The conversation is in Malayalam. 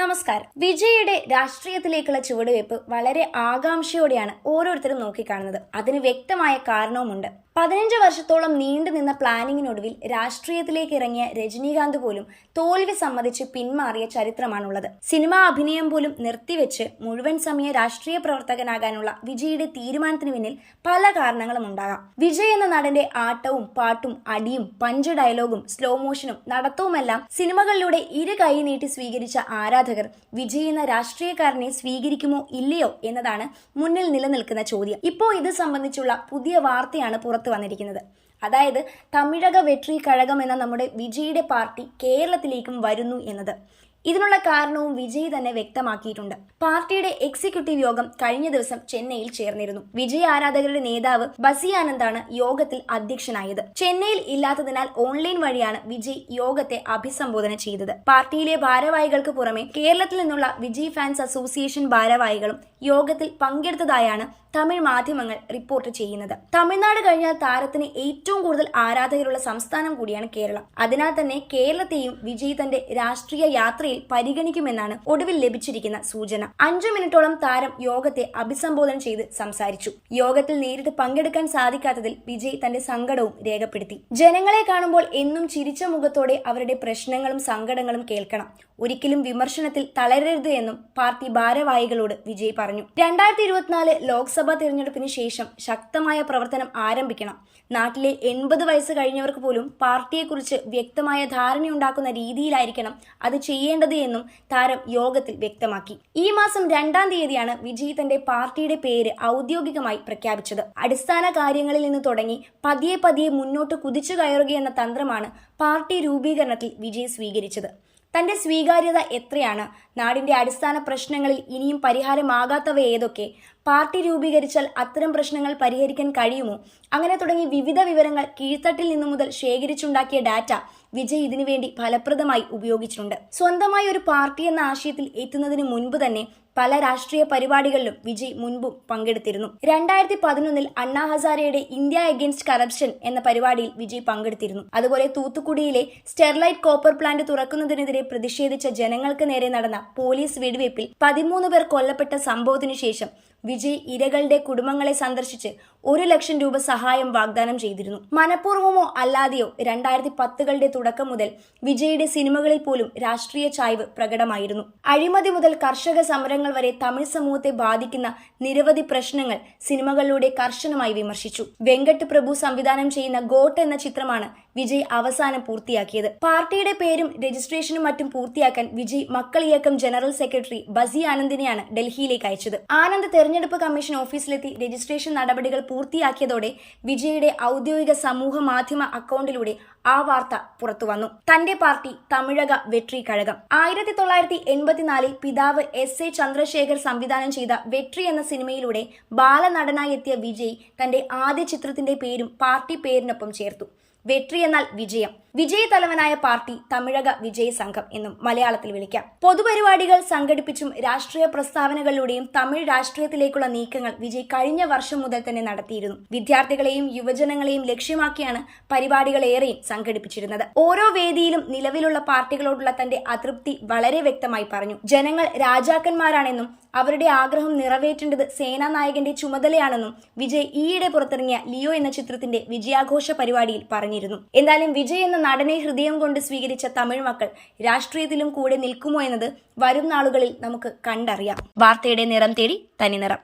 നമസ്കാരം. വിജയുടെ രാഷ്ട്രീയത്തിലേക്കുള്ള ചുവടുവയ്പ് വളരെ ആകാംക്ഷയോടെയാണ് ഓരോരുത്തരും നോക്കിക്കാണുന്നത്. അതിന് വ്യക്തമായ കാരണവുമുണ്ട്. പതിനഞ്ച് വർഷത്തോളം നീണ്ടു നിന്ന പ്ലാനിങ്ങിനൊടുവിൽ രാഷ്ട്രീയത്തിലേക്ക് ഇറങ്ങിയ രജനീകാന്ത് പോലും തോൽവി സമ്മതിച്ച് പിന്മാറിയ ചരിത്രമാണുള്ളത്. സിനിമാ അഭിനയം പോലും നിർത്തിവെച്ച് മുഴുവൻ സമയ രാഷ്ട്രീയ പ്രവർത്തകനാകാനുള്ള വിജയുടെ തീരുമാനത്തിന് പിന്നിൽ പല കാരണങ്ങളും ഉണ്ടാകാം. വിജയ് എന്ന നടന്റെ ആട്ടവും പാട്ടും അടിയും പഞ്ച് ഡയലോഗും സ്ലോ മോഷനും നടത്തവുമെല്ലാം സിനിമകളിലൂടെ ഇരു കൈ നീട്ടി സ്വീകരിച്ച ആരാധകർ വിജയ് എന്ന രാഷ്ട്രീയക്കാരനെ സ്വീകരിക്കുമോ ഇല്ലയോ എന്നതാണ് മുന്നിൽ നിലനിൽക്കുന്ന ചോദ്യം. ഇപ്പോൾ ഇത് സംബന്ധിച്ചുള്ള പുതിയ വാർത്തയാണ് പുറത്തു വന്നിരിക്കുന്നത്. അതായത് തമിഴക വെട്രി കഴകം എന്ന നമ്മുടെ വിജയുടെ പാർട്ടി കേരളത്തിലേക്കും വരുന്നു എന്നത്. ഇതിനുള്ള കാരണവും വിജയ് തന്നെ വ്യക്തമാക്കിയിട്ടുണ്ട്. പാർട്ടിയുടെ എക്സിക്യൂട്ടീവ് യോഗം കഴിഞ്ഞ ദിവസം ചെന്നൈയിൽ ചേർന്നിരുന്നു. വിജയ് ആരാധകരുടെ നേതാവ് ബസി ആനന്ദാണ് യോഗത്തിൽ അധ്യക്ഷനായത്. ചെന്നൈയിൽ ഇല്ലാത്തതിനാൽ ഓൺലൈൻ വഴിയാണ് വിജയ് യോഗത്തെ അഭിസംബോധന ചെയ്തത്. പാർട്ടിയിലെ ഭാരവാഹികൾക്ക് പുറമെ കേരളത്തിൽ നിന്നുള്ള വിജയ് ഫാൻസ് അസോസിയേഷൻ ഭാരവാഹികളും യോഗത്തിൽ പങ്കെടുത്തതായാണ് തമിഴ് മാധ്യമങ്ങൾ റിപ്പോർട്ട് ചെയ്യുന്നത്. തമിഴ്നാട് കഴിഞ്ഞാൽ താരത്തിന് ഏറ്റവും കൂടുതൽ ആരാധകരുള്ള സംസ്ഥാനം കൂടിയാണ് കേരളം. അതിനാൽ തന്നെ കേരളത്തെയും വിജയ് തന്റെ രാഷ്ട്രീയ യാത്രയിൽ പരിഗണിക്കുമെന്നാണ് ഒടുവിൽ ലഭിച്ചിരിക്കുന്ന സൂചന. അഞ്ചു മിനിറ്റോളം താരം യോഗത്തെ അഭിസംബോധന ചെയ്ത് സംസാരിച്ചു. യോഗത്തിൽ നേരിട്ട് പങ്കെടുക്കാൻ സാധിക്കാത്തതിൽ വിജയ് തന്റെ സങ്കടവും രേഖപ്പെടുത്തി. ജനങ്ങളെ കാണുമ്പോൾ എന്നും ചിരിച്ച മുഖത്തോടെ അവരുടെ പ്രശ്നങ്ങളും സങ്കടങ്ങളും കേൾക്കണം. ഒരിക്കലും വിമർശനത്തിൽ തളരരുത് എന്നും പാർട്ടി ഭാരവാഹികളോട് വിജയ് പറഞ്ഞു. രണ്ടായിരത്തി ഇരുപത്തിനാല് ലോക്സഭാ തിരഞ്ഞെടുപ്പിന് ശേഷം ശക്തമായ പ്രവർത്തനം ആരംഭിക്കണം. നാട്ടിലെ എൺപത് വയസ്സ് കഴിഞ്ഞവർക്ക് പോലും പാർട്ടിയെക്കുറിച്ച് വ്യക്തമായ ധാരണയുണ്ടാക്കുന്ന രീതിയിലായിരിക്കണം അത് ചെയ്യേണ്ടത് എന്നും താരം യോഗത്തിൽ വ്യക്തമാക്കി. ഈ മാസം രണ്ടാം തീയതിയാണ് വിജയ് തന്റെ പാർട്ടിയുടെ പേര് ഔദ്യോഗികമായി പ്രഖ്യാപിച്ചത്. അടിസ്ഥാന കാര്യങ്ങളിൽ നിന്ന് തുടങ്ങി പതിയെ പതിയെ മുന്നോട്ട് കുതിച്ചു കയറുകയെന്ന തന്ത്രമാണ് പാർട്ടി രൂപീകരണത്തിൽ വിജയ് സ്വീകരിച്ചത്. തന്റെ സ്വീകാര്യത എത്രയാണ് നാടിന്റെ അടിസ്ഥാന പ്രശ്നങ്ങളിൽ ഇനിയും പരിഹാരമാകാത്തവ ഏതൊക്കെ പാർട്ടി രൂപീകരിച്ചാൽ അത്തരം പ്രശ്നങ്ങൾ പരിഹരിക്കാൻ കഴിയുമോ? അങ്ങനെ തുടങ്ങി വിവിധ വിവരങ്ങൾ കീഴ്ത്തട്ടിൽ നിന്നു മുതൽ ശേഖരിച്ചുണ്ടാക്കിയ ഡാറ്റ വിജയ് ഇതിനുവേണ്ടി ഫലപ്രദമായി ഉപയോഗിച്ചിട്ടുണ്ട്. സ്വന്തമായി ഒരു പാർട്ടി എന്ന ആശയത്തിൽ എത്തുന്നതിന് മുൻപ് തന്നെ പല രാഷ്ട്രീയ പരിപാടികളിലും വിജയ് മുൻപും പങ്കെടുത്തിരുന്നു. രണ്ടായിരത്തി പതിനൊന്നിൽ അണ്ണാ ഹസാരയുടെ ഇന്ത്യ അഗേൻസ്റ്റ് കറപ്ഷൻ എന്ന പരിപാടിയിൽ വിജയ് പങ്കെടുത്തിരുന്നു. അതുപോലെ തൂത്തുക്കുടിയിലെ സ്റ്റെർലൈറ്റ് കോപ്പർ പ്ലാന്റ് തുറക്കുന്നതിനെതിരെ പ്രതിഷേധിച്ച ജനങ്ങൾക്ക് നേരെ നടന്ന പോലീസ് വെടിവയ്പിൽ പതിമൂന്ന് പേർ കൊല്ലപ്പെട്ട സംഭവത്തിനു ശേഷം വിജയ് ഇരകളുടെ കുടുംബങ്ങളെ സന്ദർശിച്ച് ഒരു ലക്ഷം രൂപ സഹായം വാഗ്ദാനം ചെയ്തിരുന്നു. മനഃപൂർവമോ അല്ലാതെയോ രണ്ടായിരത്തി പത്തുകളുടെ തുടക്കം മുതൽ വിജയുടെ സിനിമകളിൽ പോലും രാഷ്ട്രീയ ചായ്വ് പ്രകടമായിരുന്നു. അഴിമതി മുതൽ കർഷക സമരങ്ങൾ വരെ തമിഴ് സമൂഹത്തെ ബാധിക്കുന്ന നിരവധി പ്രശ്നങ്ങൾ സിനിമകളിലൂടെ കർശനമായി വിമർശിച്ചു. വെങ്കട്ട് പ്രഭു സംവിധാനം ചെയ്യുന്ന ഗോട്ട് എന്ന ചിത്രമാണ് വിജയ് അവസാനം പൂർത്തിയാക്കിയത്. പാർട്ടിയുടെ പേരും രജിസ്ട്രേഷനും മറ്റും പൂർത്തിയാക്കാൻ വിജയ് മക്കൾ ഇയക്കം ജനറൽ സെക്രട്ടറി ബസി ആനന്ദിനെയാണ് ഡൽഹിയിലേക്ക് അയച്ചത്. ആനന്ദ് തെരഞ്ഞെടുപ്പ് കമ്മീഷൻ ഓഫീസിലെത്തി രജിസ്ട്രേഷൻ നടപടികൾ പൂർത്തിയാക്കിയതോടെ വിജയുടെ ഔദ്യോഗിക സമൂഹ മാധ്യമ അക്കൗണ്ടിലൂടെ ആ വാർത്ത പുറത്തുവന്നു. തന്റെ പാർട്ടി തമിഴക വെട്രി കഴകം. ആയിരത്തി തൊള്ളായിരത്തി എൺപത്തിനാലിൽ പിതാവ് എസ് എ ചന്ദ്രശേഖർ സംവിധാനം ചെയ്ത വെട്രി എന്ന സിനിമയിലൂടെ ബാലനടനായി എത്തിയ വിജയ് തന്റെ ആദ്യ ചിത്രത്തിന്റെ പേരും പാർട്ടി പേരിനൊപ്പം ചേർത്തു. വെട്രി എന്നാൽ വിജയം. വിജയ തലവനായ പാർട്ടി തമിഴക വിജയ സംഘം എന്നും മലയാളത്തിൽ വിളിക്കാം. പൊതുപരിപാടികൾ സംഘടിപ്പിച്ചും രാഷ്ട്രീയ പ്രസ്താവനകളിലൂടെയും തമിഴ് രാഷ്ട്രീയത്തിലേക്കുള്ള നീക്കങ്ങൾ വിജയ് കഴിഞ്ഞ വർഷം മുതൽ തന്നെ നടത്തിയിരുന്നു. വിദ്യാർത്ഥികളെയും യുവജനങ്ങളെയും ലക്ഷ്യമാക്കിയാണ് പരിപാടികൾ ഏറെയും സംഘടിപ്പിച്ചിരുന്നത്. ഓരോ വേദിയിലും നിലവിലുള്ള പാർട്ടികളോടുള്ള തന്റെ അതൃപ്തി വളരെ വ്യക്തമായി പറഞ്ഞു. ജനങ്ങൾ രാജാക്കന്മാരാണെന്നും അവരുടെ ആഗ്രഹം നിറവേറ്റേണ്ടത് സേനാനായകന്റെ ചുമതലയാണെന്നും വിജയ് ഈയിടെ പുറത്തിറങ്ങിയ ലിയോ എന്ന ചിത്രത്തിന്റെ വിജയാഘോഷ പരിപാടിയിൽ പറഞ്ഞിരുന്നു. എന്തായാലും വിജയ് എന്ന നടനെ ഹൃദയം കൊണ്ട് സ്വീകരിച്ച തമിഴ് മക്കൾ രാഷ്ട്രീയത്തിലും കൂടെ നിൽക്കുമോ എന്നത് വരും നാളുകളിൽ നമുക്ക് കണ്ടറിയാം. വാർത്തയുടെ നിറം തേടി തനി നിറം